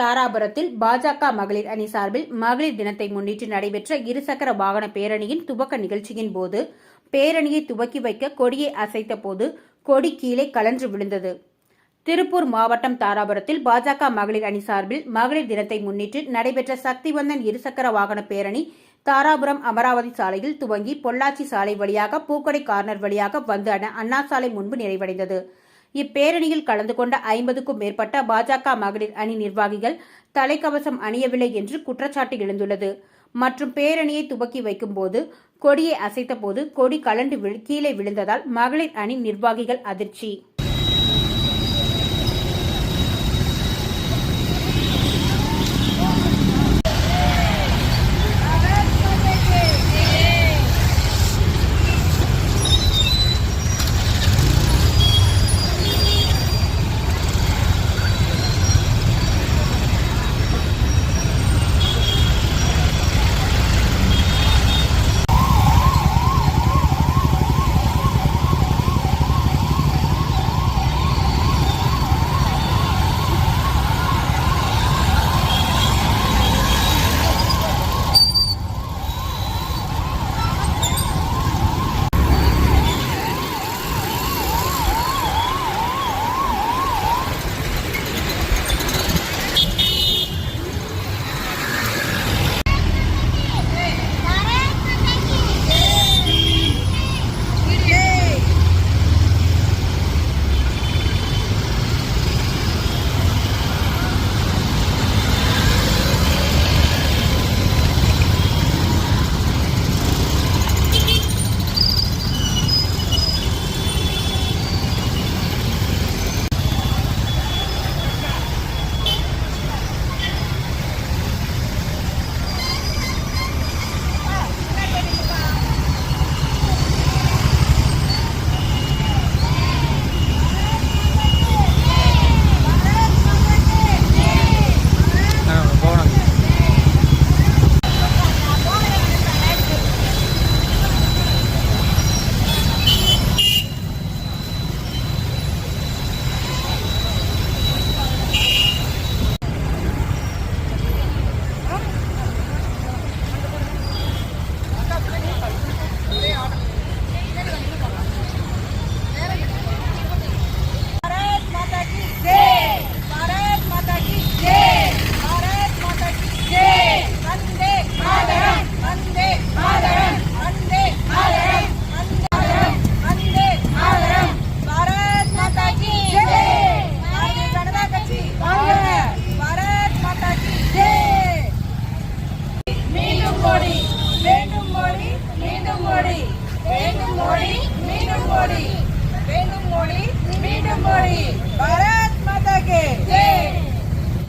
தாராபுரத்தில் பாஜக மகளிர் அணி சார்பில் மகளிர் தினத்தை முன்னிட்டு நடைபெற்ற இருசக்கர வாகன பேரணியின் துவக்க நிகழ்ச்சியின் போது பேரணியை துவக்கி வைக்க கொடியை அசைத்த போது கொடி கீழே கலன்று விழுந்தது. திருப்பூர் மாவட்டம் தாராபுரத்தில் பாஜக மகளிர் அணி சார்பில் மகளிர் தினத்தை முன்னிட்டு நடைபெற்ற சக்திவந்தன் இருசக்கர வாகன பேரணி தாராபுரம் அமராவதி சாலையில் துவங்கி பொள்ளாச்சி சாலை வழியாக பூக்கடை கார்னர் வழியாக வந்து அண்ணா- அண்ணா சாலை முன்பு நிறைவடைந்தது. இப்பேரணியில் கலந்து கொண்ட ஐம்பதுக்கும் மேற்பட்ட பாஜக மகளிர் அணி நிர்வாகிகள் தலைக்கவசம் அணியவில்லை என்று குற்றச்சாட்டு எழுந்துள்ளது. மற்றும் பேரணியை துவக்கி வைக்கும்போது கொடியை அசைத்தபோது கொடி கலண்டு விழு- கீழே விழுந்ததால் மகளிர் அணி நிர்வாகிகள் அதிர்ச்சி.